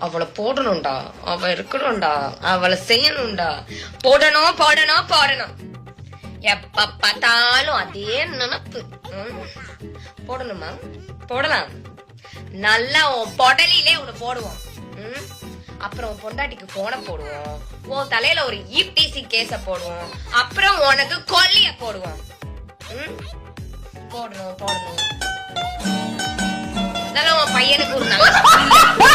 அவளை போடணும்டா. அவ இருக்கணும்டா. அவளை செய்யணும்டா. போடணும் போடணும் போடணும். எப்ப பார்த்தாலும் அதே நினப்பு. போடணுமா? போடலாம். நல்லா உன் பொடலிலே உன்னை போடுவோம். அப்புறம் உன் பொண்டாட்டிக்கு போனை போடுவோம். உன் தலையில ஒரு ஈப்டிசி கேஸ போடுவோம். அப்புறம் உனக்கு கொல்லிய போடுவோம். போடணும் போடணும். அதெல்லாம் உன் பையனுக்கு ஒரு நல்ல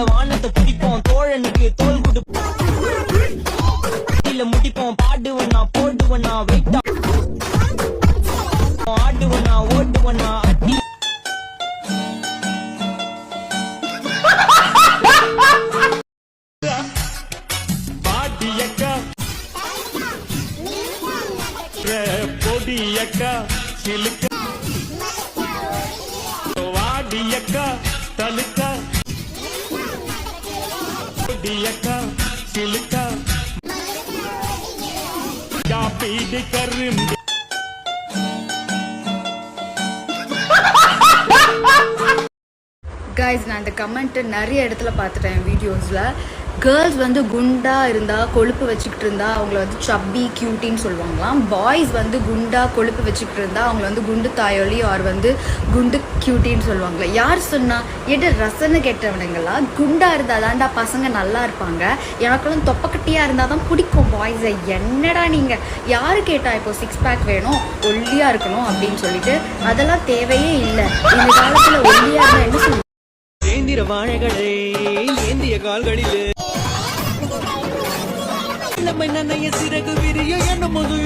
இல்ல வானத்தை பிடிப்போம் தோழனுக்கு தோல் குடு இல்ல முடிப்போம். பாடுவனா போடுவனா வெயிட்டா ஆடுவனா ஓடுவனா அடி பொடியக்கா சிலுக்க வாடியக்கா தலுக்கா பீடி கரும்பு கைஸ் நான் இந்த கமெண்ட்டு நிறைய இடத்துல பார்த்துட்டேன் வீடியோஸில் கேர்ள்ஸ் வந்து குண்டா இருந்தால் கொழுப்பு வச்சுக்கிட்டு இருந்தா அவங்கள வந்து சப்பி கியூட்டின்னு சொல்லுவாங்களாம். பாய்ஸ் வந்து குண்டா கொழுப்பு வச்சுக்கிட்டு இருந்தா அவங்கள வந்து குண்டு தாயொலி ஆர் வந்து குண்டு கியூட்டின்னு சொல்லுவாங்களே. யார் சொன்னா எடு ரசனை கெட்டவனுங்களா? குண்டா இருந்தால் தான்டா பசங்க நல்லா இருப்பாங்க. எனக்கெல்லாம் தொப்பக்கட்டியா இருந்தால் தான் பிடிக்கும் பாய்ஸை என்னடா நீங்கள் யார் கேட்டா இப்போ சிக்ஸ் பேக் வேணும்? ஒல்லியாக இருக்கணும் அப்படின்னு சொல்லிட்டு அதெல்லாம் தேவையே இல்லை. இந்த காலத்தில் ஒல்லியாக இருந்தால் என்ன சொல்லுவாங்க ஏந்திர வாழைகளே ஏந்திய கால்களிலே. நம்ம நனைய சிறகு விரிய என்ன முது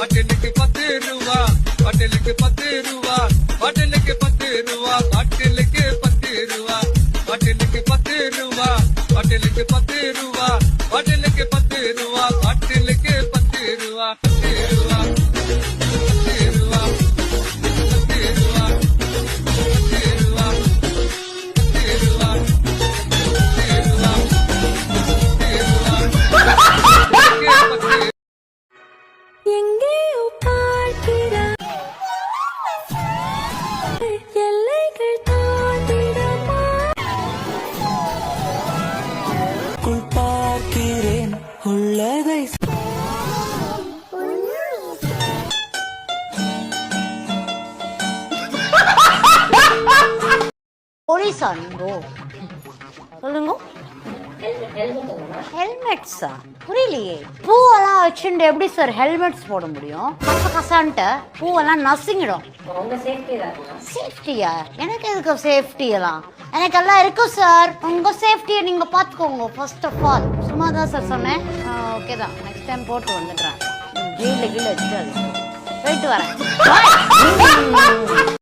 பாட்டிலுக்கு பத்து ரூபா பாட்டிலுக்கு பத்து ரூபா பாட்டிலுக்கு பத்து ரூபா பாட்டிலுக்கு பத்து ரூபா பாட்டிலுக்கு பத்து ரூபா பாட்டிலுக்கு பத்து சார் நீங்க சொல்லுங்க. ஹெல்மெட்ஸா புரியலையே. பூவெல்லாம் வச்சுட்டு எப்படி சார் ஹெல்மெட்ஸ் போட முடியும்? கச கசான்ட்டு பூவெல்லாம் நசுங்கிடும். சேஃப்டியா எனக்கு எதுக்கு சேஃப்டி எல்லாம்? எனக்கெல்லாம் இருக்கும் சார் உங்க சேஃப்டியை நீங்க பாத்துக்கோங்க ஃபர்ஸ்ட் ஆஃப் ஆல் சும்மா தான் சார் சொன்னேன் ஓகே தான். நெக்ஸ்ட் டைம் போட்டு வந்துடுறேன். ஜெயிலில் கீழே வச்சுட்டு போயிட்டு வரேன்.